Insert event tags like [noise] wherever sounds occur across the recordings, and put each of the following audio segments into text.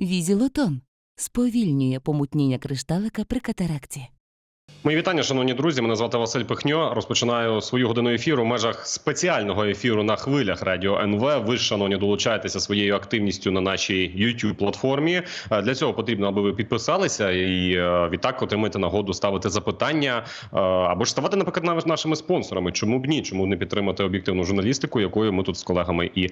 Візілотон сповільнює помутніння кришталика при катаракті. Мої вітання, шановні друзі. Мене звати Василь Пихньо. Розпочинаю свою годину ефіру в межах спеціального ефіру на хвилях радіо НВ. Ви, шановні, долучаєтеся своєю активністю на нашій youtube платформі. Е, Для цього потрібно, аби ви підписалися і е, відтак отримаєте нагоду ставити запитання е, або ж ставати, наприклад, навіть нашими спонсорами. Чому б ні? Чому не підтримати об'єктивну журналістику, якою ми тут з колегами і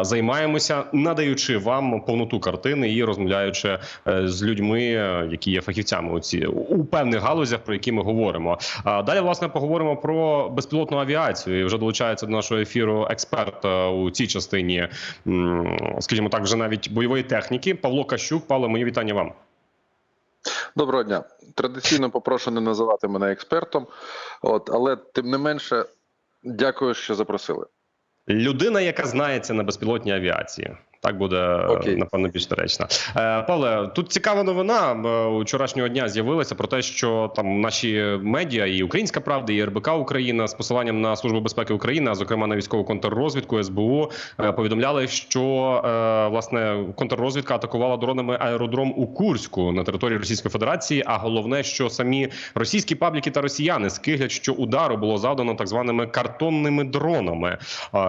займаємося, надаючи вам повноту картини і розмовляючи з людьми, які є фахівцями у ці у певних галузях, про які ми говоримо. Далі, власне, поговоримо про безпілотну авіацію. І вже долучається до нашого ефіру експерт е, у цій частині, скажімо так, вже навіть бойової техніки. Павло Кащук. Павло, мої вітання вам. Доброго дня. Традиційно попрошу не називати мене експертом, от, але тим не менше, дякую, що запросили. Людина, яка знається на безпілотній авіації. Так буде Окей. напевно більш доречно. Е, Павле, тут цікава новина е, вчорашнього дня з'явилася про те, що там наші медіа, і Українська Правда, і РБК Україна з посиланням на службу безпеки України, а зокрема на військову контррозвідку СБУ, е, повідомляли, що е, власне контррозвідка атакувала дронами аеродром у Курську на території Російської Федерації. А головне, що самі російські пабліки та росіяни скиглять, що удару було завдано так званими картонними дронами.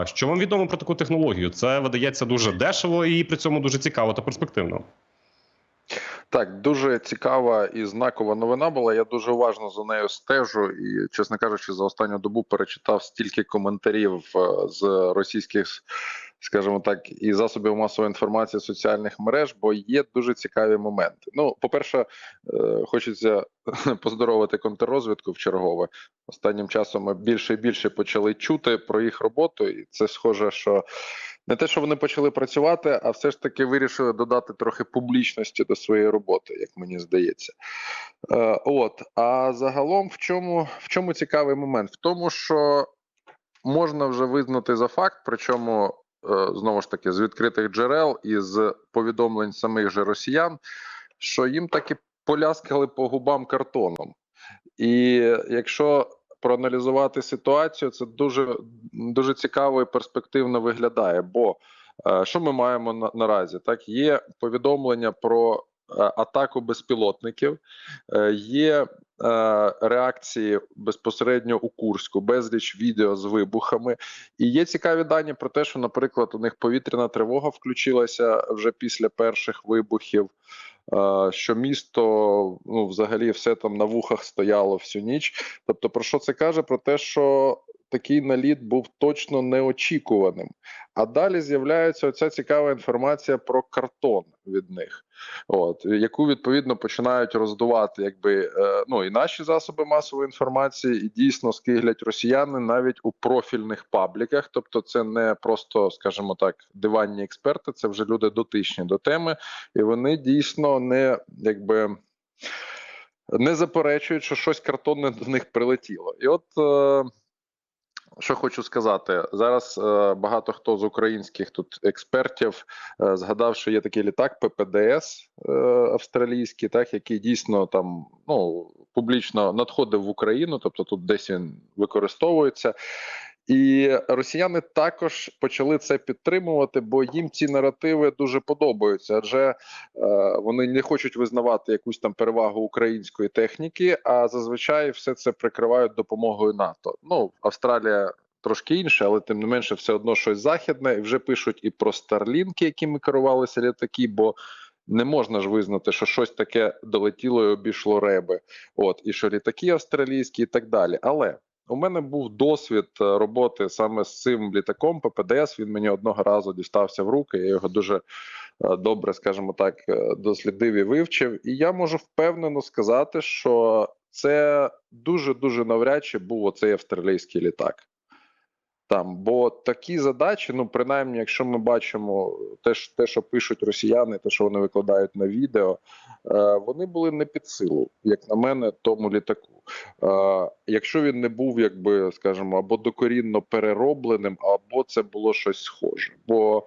Що вам відомо про таку технологію? Це видається дуже дешево і при цьому дуже цікаво та перспективно. Так, дуже цікава і знакова новина була. Я дуже уважно за нею стежу, і, чесно кажучи, за останню добу перечитав стільки коментарів е, з російських, скажімо так, і засобів масової інформації соціальних мереж, бо є дуже цікаві моменти. Ну, по-перше, е, хочеться [laughs] поздоровити контррозвідку в чергове. Останнім часом ми більше і більше почали чути про їх роботу, і це схоже, що не те, що вони почали працювати, а все ж таки вирішили додати трохи публічності до своєї роботи, як мені здається. Е, от, а загалом, в чому, в чому цікавий момент? В тому, що можна вже визнати за факт, причому е, знову ж таки з відкритих джерел і з повідомлень самих же росіян, що їм таки поляскали по губам картоном. І якщо проаналізувати ситуацію, це дуже дуже цікаво і перспективно виглядає. Бо е, що ми маємо на, наразі? Так, є повідомлення про е, атаку безпілотників, е, є реакції безпосередньо у Курську, безліч відео з вибухами. І є цікаві дані про те, що, наприклад, у них повітряна тривога включилася вже після перших вибухів. Що місто ну взагалі все там на вухах стояло всю ніч. Тобто, про що це каже? Про те, що такий наліт був точно неочікуваним. А далі з'являється оця цікава інформація про картон від них, от яку відповідно починають роздувати, якби е, ну і наші засоби масової інформації, і дійсно скиглять росіяни навіть у профільних пабліках. Тобто, це не просто, скажімо так, диванні експерти, це вже люди дотичні до теми, і вони дійсно не якби. Не заперечують, що щось картонне до них прилетіло, і от е, що хочу сказати, зараз е, багато хто з українських тут експертів е, згадав, що є такий літак ППДС е, австралійський, так який дійсно там ну публічно надходив в Україну, тобто тут десь він використовується. І росіяни також почали це підтримувати, бо їм ці наративи дуже подобаються, адже е, вони не хочуть визнавати якусь там перевагу української техніки, а зазвичай все це прикривають допомогою НАТО. Ну, Австралія трошки інше, але тим не менше, все одно щось західне. І вже пишуть і про старлінки, якими керувалися літаки, бо не можна ж визнати, що щось таке долетіло і обійшло реби. От і що літаки австралійські, і так далі. Але у мене був досвід е, роботи саме з цим літаком ППДС. Він мені одного разу дістався в руки. Я його дуже е, добре, скажімо так, е, дослідив і вивчив. І я можу впевнено сказати, що це дуже дуже навряд чи був оцей австралійський літак. Там, бо такі задачі, ну принаймні, якщо ми бачимо те, те, що пишуть росіяни, те, що вони викладають на відео, е, вони були не під силу, як на мене, тому літаку. Е, якщо він не був, якби скажімо, або докорінно переробленим, або це було щось схоже. Бо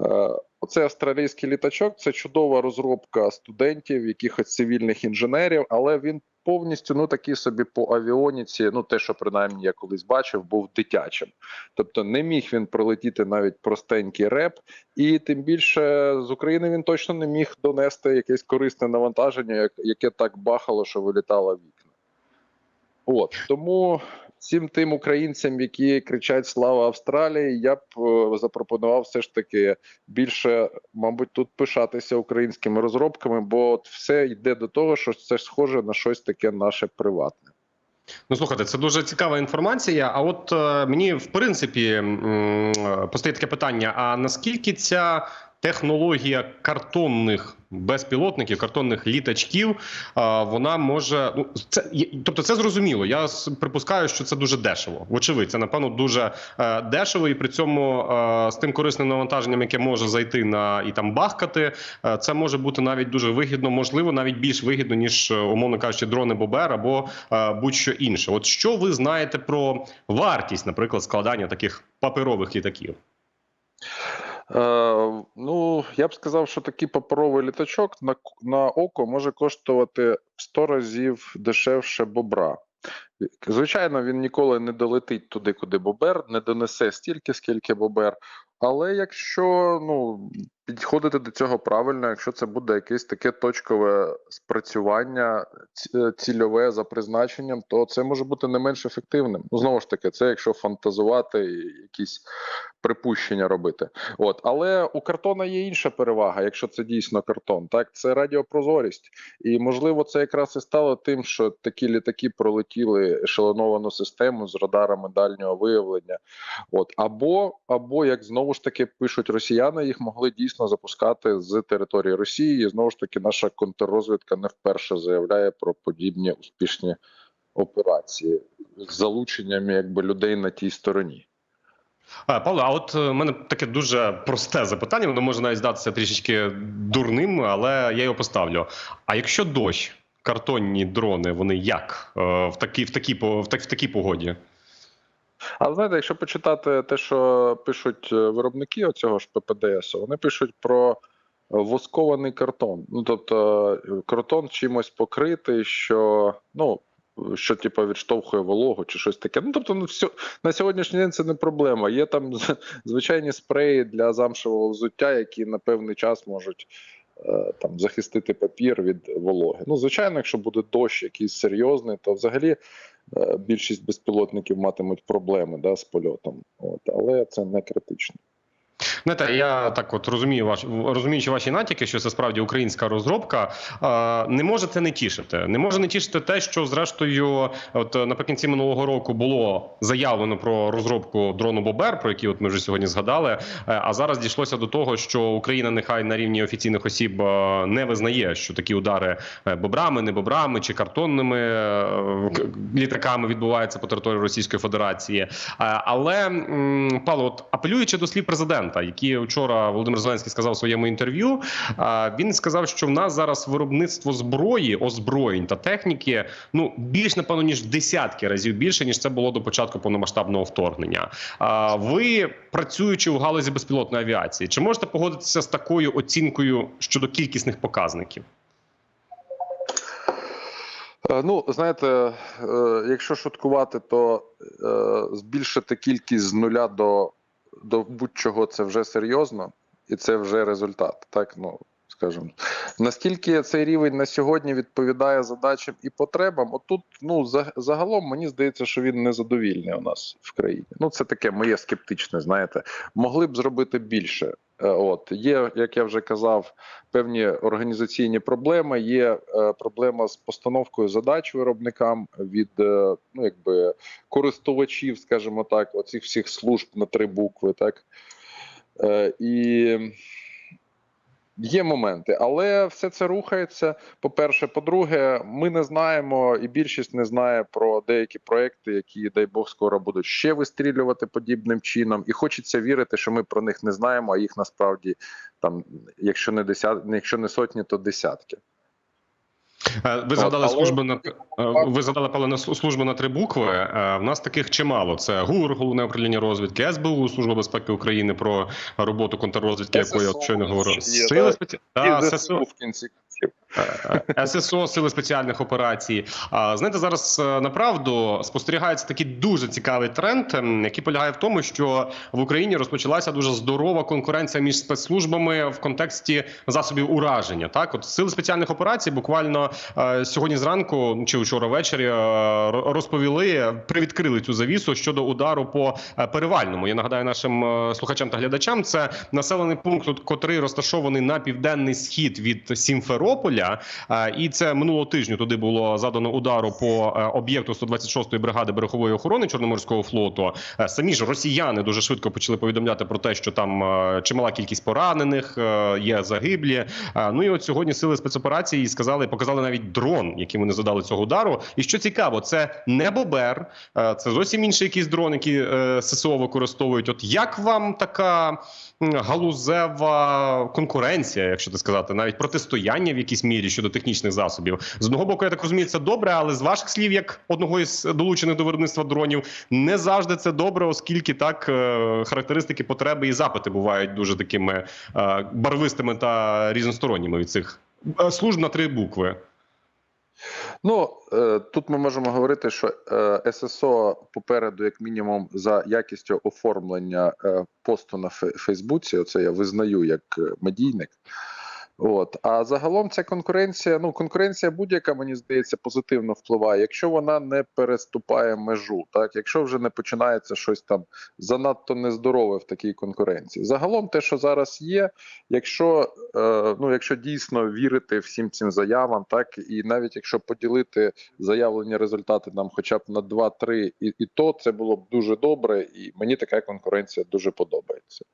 е, оцей австралійський літачок це чудова розробка студентів, якихось цивільних інженерів, але він повністю ну такі собі по авіоніці, ну те, що принаймні я колись бачив, був дитячим. Тобто не міг він пролетіти навіть простенький реп, і тим більше з України він точно не міг донести якесь корисне навантаження, яке так бахало, що вилітало вікна. От тому всім тим українцям, які кричать Слава Австралії, я б е, запропонував все ж таки більше, мабуть, тут пишатися українськими розробками, бо от все йде до того, що це схоже на щось таке наше приватне. Ну, слухайте, це дуже цікава інформація. А от е, мені в принципі е, постає таке питання: а наскільки ця технологія картонних безпілотників, картонних літачків, вона може ну це тобто, це зрозуміло. Я припускаю, що це дуже дешево. Вочевидь, це напевно дуже е, дешево, і при цьому е, з тим корисним навантаженням, яке може зайти на і там бахкати, е, це може бути навіть дуже вигідно, можливо, навіть більш вигідно ніж умовно кажучи, дрони Бобер або будь-що інше. От що ви знаєте про вартість, наприклад, складання таких паперових літаків? Е, ну, я б сказав, що такий паперовий літачок на, на око може коштувати в 100 разів дешевше бобра. Звичайно, він ніколи не долетить туди, куди бобер, не донесе стільки, скільки бобер. Але якщо ну, підходити до цього правильно, якщо це буде якесь таке точкове спрацювання, е, цільове за призначенням, то це може бути не менш ефективним. Ну, знову ж таки, це якщо фантазувати і якісь припущення робити. От, але у картона є інша перевага, якщо це дійсно картон. Так, це радіопрозорість, і можливо, це якраз і стало тим, що такі літаки пролетіли ешелоновану систему з радарами дальнього виявлення. От або, або як знову ж таки пишуть росіяни, їх могли дійсно запускати з території Росії. І знову ж таки, наша контррозвідка не вперше заявляє про подібні успішні операції з залученням якби людей на тій стороні. А, Павло, а от е, в мене таке дуже просте запитання. Воно може навіть здатися трішечки дурним, але я його поставлю. А якщо дощ, картонні дрони, вони як е, в такій в такій в так в такій погоді? Але знаєте, якщо почитати те, що пишуть е, виробники оцього ж ППДС, вони пишуть про е, воскований картон. Ну тобто е, картон чимось покритий, що ну. Що типу відштовхує вологу чи щось таке. Ну тобто, ну все на сьогоднішній день це не проблема. Є там звичайні спреї для замшевого взуття, які на певний час можуть там захистити папір від вологи. Ну, звичайно, якщо буде дощ якийсь серйозний, то взагалі більшість безпілотників матимуть проблеми да, з польотом. От, але це не критично. Знаєте, я так от розумію ваш розуміючи ваші натяки, що це справді українська розробка. Не може це не тішити. Не може не тішити те, що зрештою, от наприкінці минулого року було заявлено про розробку дрону Бобер, про який от ми вже сьогодні згадали. е, А зараз дійшлося до того, що Україна нехай на рівні офіційних осіб е, не визнає, що такі удари е, бобрами, не бобрами чи картонними літаками відбуваються по території Російської Федерації. Але Павло, от апелюючи до слів президента, які вчора Володимир Зеленський сказав у своєму інтерв'ю, він сказав, що в нас зараз виробництво зброї, озброєнь та техніки ну більш напевно ніж в десятки разів більше ніж це було до початку повномасштабного вторгнення. Ви працюючи у галузі безпілотної авіації, чи можете погодитися з такою оцінкою щодо кількісних показників? Е, Ну, знаєте, е, якщо шуткувати, то е, збільшити кількість з нуля до, до будь-чого це вже серйозно, і це вже результат. Так, ну скажімо. Наскільки цей рівень на сьогодні відповідає задачам і потребам, отут, ну, за- загалом мені здається, що він незадовільний у нас в країні. Ну, це таке моє скептичне, знаєте. Могли б зробити більше. Е, От є, як я вже казав, певні організаційні проблеми. Є е, проблема з постановкою задач виробникам від е, ну якби користувачів, скажімо так, оцих всіх служб на три букви, так і. Є моменти, але все це рухається. По-перше, по-друге, ми не знаємо, і більшість не знає про деякі проекти, які, дай Бог, скоро будуть ще вистрілювати подібним чином. І хочеться вірити, що ми про них не знаємо, а їх насправді там, якщо не десят, якщо не сотні, то десятки. Е, Ви згадали службу на е, ви згадали палену на службу на три букви. Е, В нас таких чимало. Це ГУР, головне управління розвідки, СБУ, Служба безпеки України про роботу контррозвідки, якої я щойно говорив. Сили. Та, ССО. в кінці ССО Сили спеціальних операцій. Знаєте, зараз е, направду спостерігається такий дуже цікавий тренд, ем, який полягає в тому, що в Україні розпочалася дуже здорова конкуренція між спецслужбами в контексті засобів ураження. Так, от сили спеціальних операцій буквально е, сьогодні зранку чи вчора ввечері е, ро- розповіли, привідкрили цю завісу щодо удару по е, перевальному. Я нагадаю нашим е, слухачам та глядачам. Це населений пункт, котрий розташований на південний схід від Сімферополя. Е, І це минулого тижня туди було задано удару по е, об'єкту 126-ї бригади берегової охорони Чорноморського флоту. Е, Самі ж росіяни дуже швидко почали повідомляти про те, що там чимала кількість поранених, є загиблі. Ну і от сьогодні сили спецоперації сказали, показали навіть дрон, яким вони задали цього удару. І що цікаво, це не бобер, це зовсім інший якийсь дрон, який ССО використовують. От як вам така галузева конкуренція, якщо так сказати, навіть протистояння якійсь мірі щодо технічних засобів. З одного боку, я так розумію, це добре, але з ваших слів, як одного із долучених до виробництва дронів, не завжди це добре, оскільки так е, характеристики, потреби і запити бувають дуже такими е, барвистими та різносторонніми від цих е, служб на три букви. Ну тут ми можемо говорити, що ССО попереду, як мінімум, за якістю оформлення посту на Фейсбуці. Оце я визнаю як медійник. От а загалом ця конкуренція. Ну конкуренція будь-яка мені здається позитивно впливає, якщо вона не переступає межу, так якщо вже не починається щось там занадто нездорове в такій конкуренції. Загалом, те, що зараз є, якщо е, ну якщо дійсно вірити всім цим заявам, так і навіть якщо поділити заявлені результати нам, хоча б на 2-3, і, і то це було б дуже добре, і мені така конкуренція дуже подобається.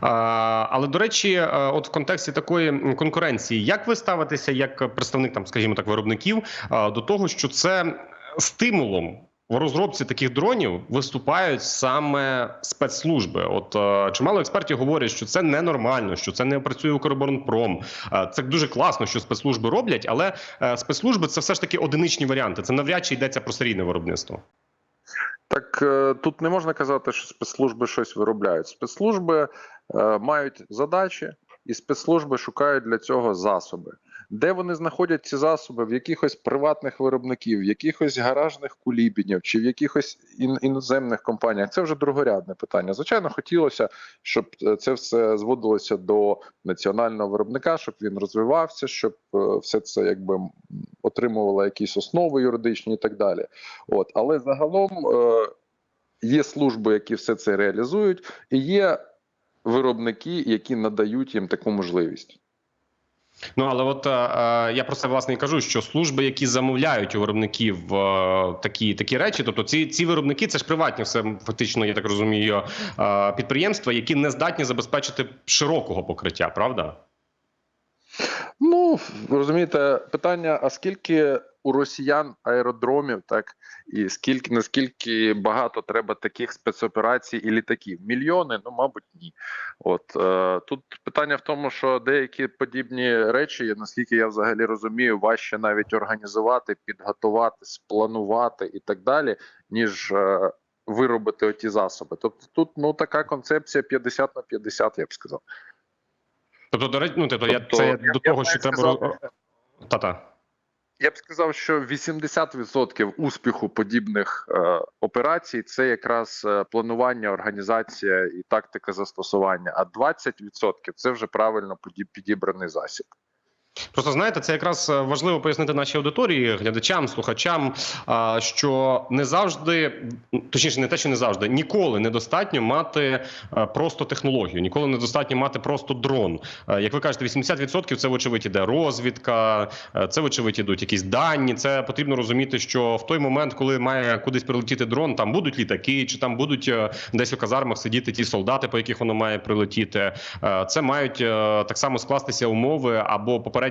Але до речі, е, от в контексті такої конкуренції, як ви ставитеся як представник там, скажімо так, виробників е, до того, що це стимулом в розробці таких дронів виступають саме спецслужби? От е, чимало експертів говорять, що це ненормально, що це не працює Укроборонпром. Е, Це дуже класно, що спецслужби роблять, але спецслужби це все ж таки одиничні варіанти. Це навряд чи йдеться про серійне виробництво. Так е, тут не можна казати, що спецслужби щось виробляють. Спецслужби е, мають задачі, і спецслужби шукають для цього засоби. Де вони знаходять ці засоби? В якихось приватних виробників, в якихось гаражних кулібінів чи в якихось ін- іноземних компаніях. Це вже другорядне питання. Звичайно, хотілося, щоб е, це все зводилося до національного виробника, щоб він розвивався, щоб е, все це якби отримувало якісь основи юридичні і так далі. От, але загалом е, є служби, які все це реалізують, і є виробники, які надають їм таку можливість. Ну але от е, е, я про це власне і кажу, що служби, які замовляють у виробників е, такі такі речі, тобто ці ці виробники, це ж приватні, все фактично, я так розумію, е, підприємства, які не здатні забезпечити широкого покриття, правда? Ну розумієте, питання: а скільки у росіян аеродромів, так і скільки наскільки багато треба таких спецоперацій і літаків? Мільйони? Ну, мабуть, ні. От е, тут питання в тому, що деякі подібні речі, наскільки я взагалі розумію, важче навіть організувати, підготувати, спланувати і так далі, ніж. Е, Виробити оті засоби, тобто тут ну така концепція 50 на 50, я б сказав. Тобто, до речі, ну тобто, я Тобто, це я- до я того, що треба сказав- та-та. Я б сказав, що 80% успіху подібних е, операцій це якраз е, планування, організація і тактика застосування. А 20% це вже правильно підібраний засіб. Просто знаєте, це якраз е, важливо пояснити нашій аудиторії, глядачам, слухачам, що не завжди, точніше, не те, що не завжди, ніколи недостатньо мати е, просто технологію, ніколи недостатньо мати просто дрон. Е, Як ви кажете, 80% це вочевидь іде розвідка, це вочевидь ідуть якісь дані. Це потрібно розуміти, що в той момент, коли має кудись прилетіти дрон, там будуть літаки, чи там будуть десь у казармах сидіти ті солдати, по яких воно має прилетіти. Це мають так само скластися умови або попередньо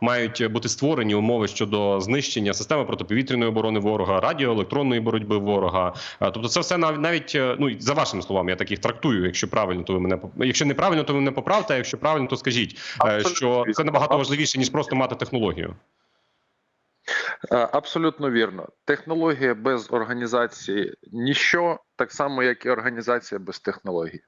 мають бути створені умови щодо знищення системи протиповітряної оборони ворога, радіоелектронної боротьби ворога. Е, Тобто, це все навіть е, ну за вашими словами, я так їх трактую. Якщо правильно, то ви мене якщо неправильно, то ви мене поправте. А якщо правильно, то скажіть, е, що це набагато важливіше ніж просто мати технологію. Абсолютно вірно. Технологія без організації ніщо, так само як і організація без технологій.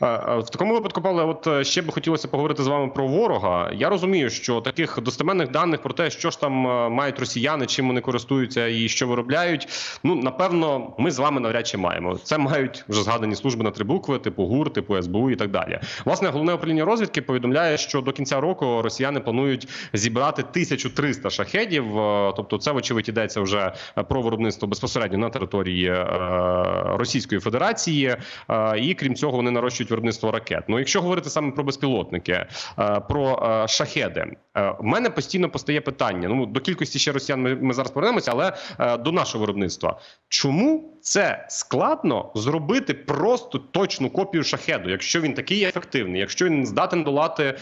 Е, е, В такому випадку, Павле, от е, ще би хотілося поговорити з вами про ворога. Я розумію, що таких достеменних даних про те, що ж там мають росіяни, чим вони користуються і що виробляють. Ну напевно, ми з вами навряд чи маємо. Це мають вже згадані служби на три букви, типу ГУР, типу СБУ і так далі. Власне, головне управління розвідки повідомляє, що до кінця року росіяни планують зібрати 1300 шахедів. Тобто, це вочевидь йдеться вже про виробництво безпосередньо на території Російської Федерації. І крім цього, вони нарощують виробництво ракет. Ну, якщо говорити саме про безпілотники, е, про е, шахеди, е, в мене постійно постає питання. Ну до кількості ще росіян ми, ми зараз повернемося, але до нашого виробництва. Чому це складно зробити просто точну копію шахеду, якщо він такий ефективний, якщо він здатен долати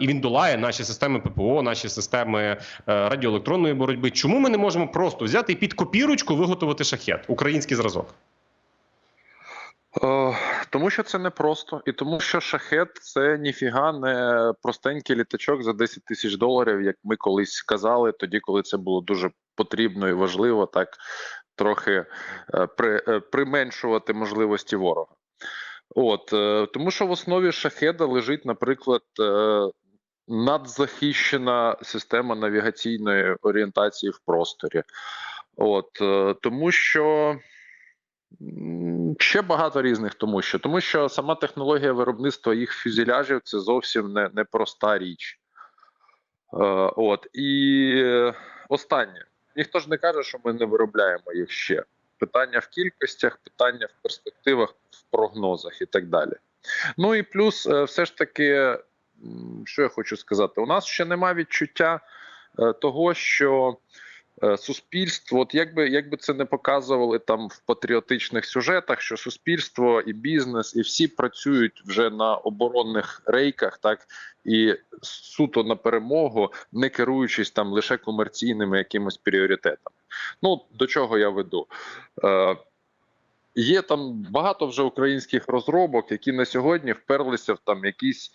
і він долає наші системи ППО, наші системи радіоелектронної боротьби? Чому ми не можемо просто взяти і під копірочку виготовити шахет, український зразок? Тому що це непросто, і тому що шахет це ніфіга не простенький літачок за 10 тисяч доларів, як ми колись казали, тоді, коли це було дуже потрібно і важливо, так трохи е, при, е, применшувати можливості ворога. От е, тому, що в основі шахеда лежить, наприклад, надзахищена система навігаційної орієнтації в просторі. От тому що. Ще багато різних, тому що тому що сама технологія виробництва їх фюзеляжів це зовсім не, не проста річ. Е, от і е, останнє. Ніхто ж не каже, що ми не виробляємо їх ще. Питання в кількостях, питання в перспективах, в прогнозах і так далі. Ну і плюс, е, все ж таки, що я хочу сказати, у нас ще немає відчуття е, того, що суспільство, от якби якби це не показували там в патріотичних сюжетах, що суспільство і бізнес, і всі працюють вже на оборонних рейках, так і суто на перемогу, не керуючись там лише комерційними якимось пріоритетами. Ну до чого я веду? Е, Є там багато вже українських розробок, які на сьогодні вперлися в там якийсь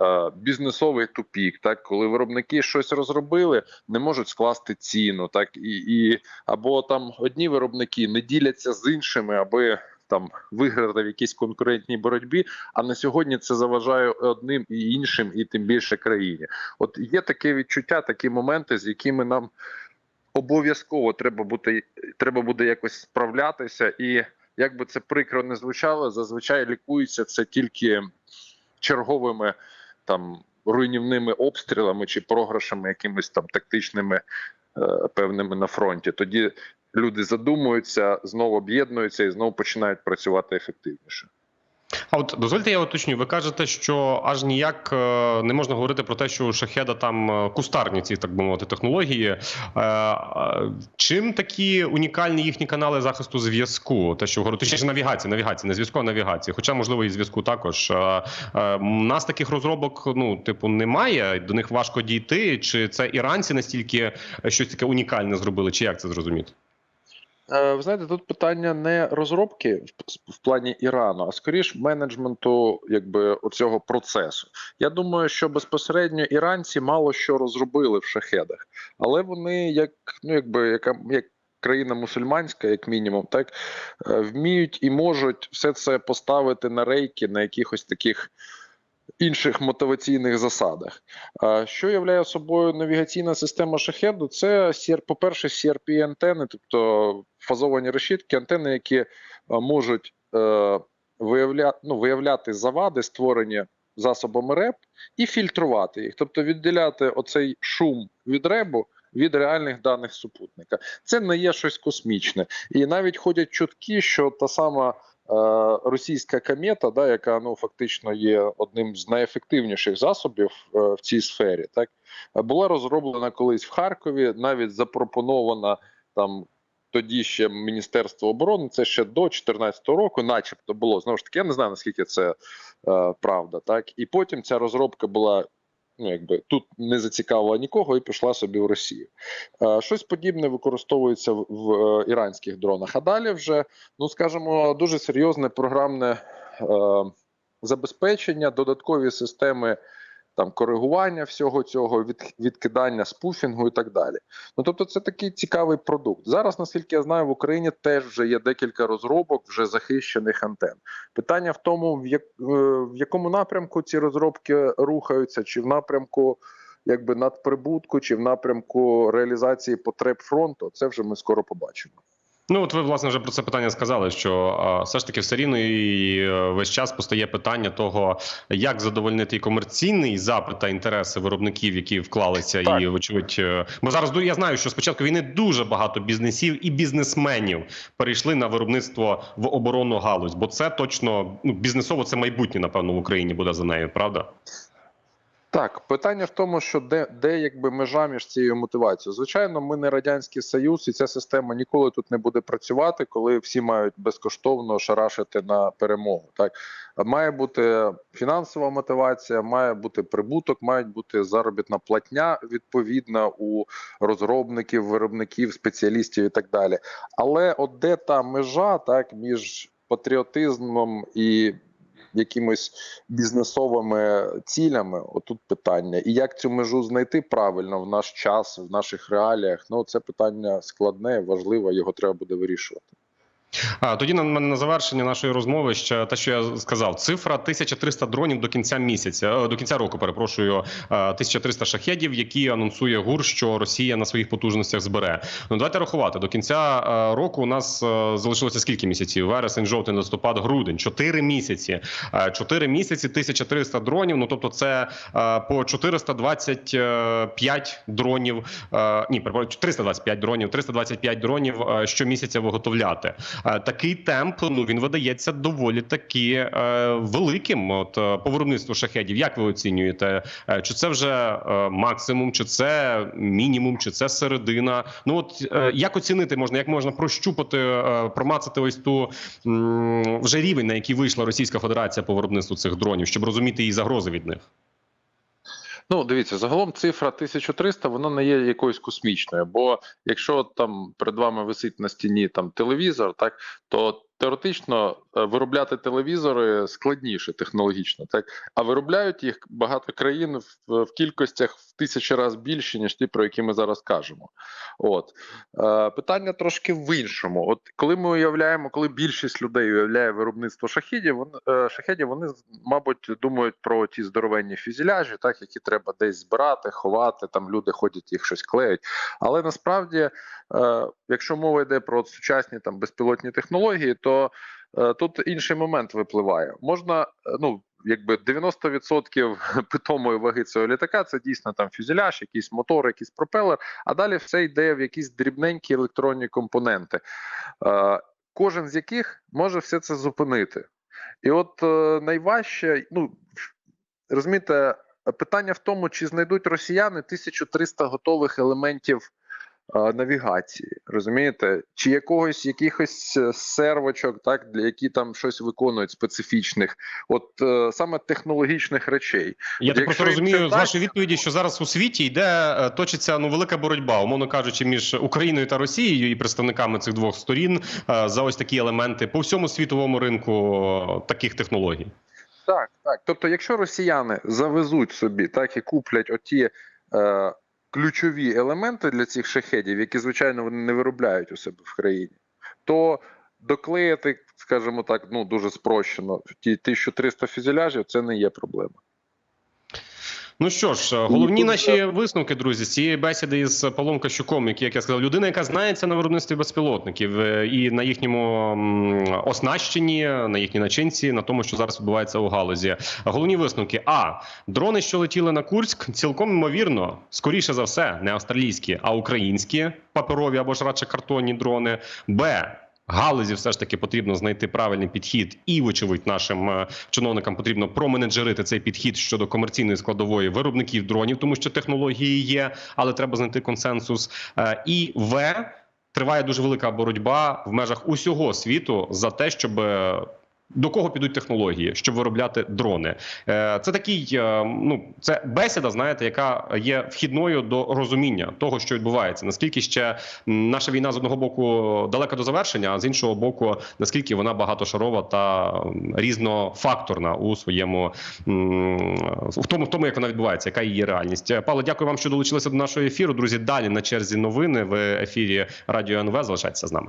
е, бізнесовий тупік, так коли виробники щось розробили, не можуть скласти ціну, так і, і або там одні виробники не діляться з іншими, аби там виграти в якійсь конкурентній боротьбі. А на сьогодні це заважає одним і іншим, і тим більше країні. От є таке відчуття, такі моменти, з якими нам обов'язково треба бути, треба буде якось справлятися і як би це прикро не звучало, зазвичай лікується це тільки черговими там руйнівними обстрілами чи програшами, якимись там тактичними е, певними на фронті. Тоді люди задумуються, знову об'єднуються і знову починають працювати ефективніше. А от дозвольте, я уточню. Ви кажете, що аж ніяк е, не можна говорити про те, що у шахеда там е, кустарні ці, так би мовити, технології. Е, Чим такі унікальні їхні канали захисту зв'язку? Те, що говорю, точніше навігації, навігації, не зв'язку, а навігації. Хоча, можливо, і зв'язку також. У нас таких розробок, ну, типу, немає. До них важко дійти. Чи це іранці настільки щось таке унікальне зробили, чи як це зрозуміти? Е, Ви знаєте, тут питання не розробки в, плані Ірану, а скоріш менеджменту якби оцього процесу. Я думаю, що безпосередньо іранці мало що розробили в шахедах, але вони як ну якби яка як. Країна мусульманська, як мінімум, так е, вміють і можуть все це поставити на рейки на якихось таких інших мотиваційних засадах. Що являє собою навігаційна система шахеду? Це по-перше, crp антени, тобто фазовані решітки, антени, які е, можуть е, виявляти, ну, виявляти завади, створені засобами РЕП, і фільтрувати їх, тобто відділяти оцей шум від ребу. Від реальних даних супутника це не є щось космічне, і навіть ходять чутки, що та сама російська комета, да, яка ну фактично є одним з найефективніших засобів е, в цій сфері, так була розроблена колись в Харкові, навіть запропонована там. Тоді ще Міністерство оборони, це ще до 2014 року, начебто було знову ж таки. Я не знаю наскільки це е, правда, так і потім ця розробка була ну якби тут не зацікавила нікого і пішла собі в Росію. Е, щось подібне використовується в, е, іранських дронах. А далі вже, ну скажімо, дуже серйозне програмне е, забезпечення, додаткові системи там коригування всього цього, від, відкидання спуфінгу і так далі. Ну тобто, це такий цікавий продукт. Зараз, наскільки я знаю, в Україні теж вже є декілька розробок вже захищених антен. Питання в тому, в, як, е, в якому напрямку ці розробки рухаються, чи в напрямку якби надприбутку, чи в напрямку реалізації потреб фронту. Це вже ми скоро побачимо. Ну, от ви власне вже про це питання сказали. Що а, все ж таки все рівно і е, весь час постає питання того, як задовольнити і комерційний запит та інтереси виробників, які вклалися, Так. і вочевидь, е, бо зараз я знаю, що спочатку війни дуже багато бізнесів і бізнесменів перейшли на виробництво в оборонну галузь, бо це точно ну бізнесово це майбутнє, напевно, в Україні буде за нею, правда? Так, питання в тому, що де, де якби межа між цією мотивацією. Звичайно, ми не радянський союз, і ця система ніколи тут не буде працювати, коли всі мають безкоштовно шарашити на перемогу. Так має бути фінансова мотивація, має бути прибуток, мають бути заробітна платня відповідна у розробників, виробників, спеціалістів і так далі. Але от де та межа, так між патріотизмом і якимось бізнесовими цілями. Отут питання. І як цю межу знайти правильно в наш час, в наших реаліях? Ну це питання складне, важливе, його треба буде вирішувати. А тоді на, на завершення нашої розмови ще те, що я сказав: цифра 1300 дронів до кінця місяця, е, до кінця року. Перепрошую, е, 1300 шахедів, які анонсує ГУР, що Росія на своїх потужностях збере. Ну давайте рахувати до кінця е, року. У нас е, залишилося скільки місяців? Вересень, жовтень, листопад, грудень. Чотири місяці. Е, Чотири місяці, 1300 дронів. Ну тобто, це е, по 425 дронів. е, Ні, перепрошую, 325 дронів, 325 дронів е, щомісяця виготовляти. Такий темп ну він видається доволі таки е, великим. От е, по виробництву шахедів. Як ви оцінюєте? Е, Чи це вже максимум, чи це мінімум, чи це середина? Ну от як оцінити можна, як можна прощупати, промацати ось ту вже рівень, на який вийшла Російська Федерація по виробництву цих дронів, щоб розуміти її загрози від них? Ну, дивіться, загалом цифра 1300, вона не є якоюсь космічною. Бо якщо там перед вами висить на стіні там телевізор, так то теоретично виробляти телевізори складніше технологічно, так а виробляють їх багато країн в, в кількостях в тисячі разів більше, ніж ті, про які ми зараз кажемо. От е, питання трошки в іншому. От коли ми уявляємо, коли більшість людей уявляє виробництво шахідів, вони е, шахедів, вони мабуть думають про ті здоровенні фюзеляжі, так які треба десь збирати, ховати. Там люди ходять, їх щось клеють. Але насправді, е, якщо мова йде про сучасні там безпілотні технології, то е, тут інший момент випливає. Можна, е, ну. Якби 90% [laughs] питомої ваги цього літака це дійсно там фюзеляж, якийсь мотор, якийсь пропелер, а далі все йде в якісь дрібненькі електронні компоненти, е, кожен з яких може все це зупинити. І от е, найважче, ну розумієте, питання в тому, чи знайдуть росіяни 1300 готових елементів е, навігації, розумієте, чи якогось якихось е, сервочок, так для які там щось виконують специфічних, от е, саме технологічних речей. Я так просто розумію це з вашої відповіді, що зараз у світі йде е, точиться ну велика боротьба, умовно кажучи, між Україною та Росією і представниками цих двох сторін е, за ось такі елементи по всьому світовому ринку е, таких технологій. Так, так. Тобто, якщо росіяни завезуть собі, так і куплять оті е, ключові елементи для цих шахедів, які звичайно вони не виробляють у себе в країні, то доклеїти, скажімо так, ну дуже спрощено ті 1300 фюзеляжів, це не є проблема. Ну що ж, е, головні наші висновки, друзі, з цієї бесіди із Павлом Кащуком, який, як я сказав, людина, яка знається на виробництві безпілотників е, і на їхньому оснащенні, на їхній начинці, на тому, що зараз відбувається у галузі. Головні висновки: а дрони, що летіли на Курськ, цілком ймовірно, скоріше за все, не австралійські, а українські паперові або ж радше картонні дрони. Б. Галузі все ж таки потрібно знайти правильний підхід, і, вочевидь, нашим е, чиновникам потрібно променеджерити цей підхід щодо комерційної складової виробників дронів, тому що технології є, але треба знайти консенсус. Е, І В триває дуже велика боротьба в межах усього світу за те, щоб е, до кого підуть технології, щоб виробляти дрони. Е, Це такий, е, ну це бесіда, знаєте, яка є вхідною до розуміння того, що відбувається. Наскільки ще наша війна з одного боку далека до завершення, а з іншого боку, наскільки вона багатошарова та різнофакторна у своєму в тому, в тому, як вона відбувається, яка її реальність. Е, Павло, дякую вам, що долучилися до нашого ефіру. Друзі, далі на черзі новини в ефірі Радіо НВ. Залишайтеся з нами.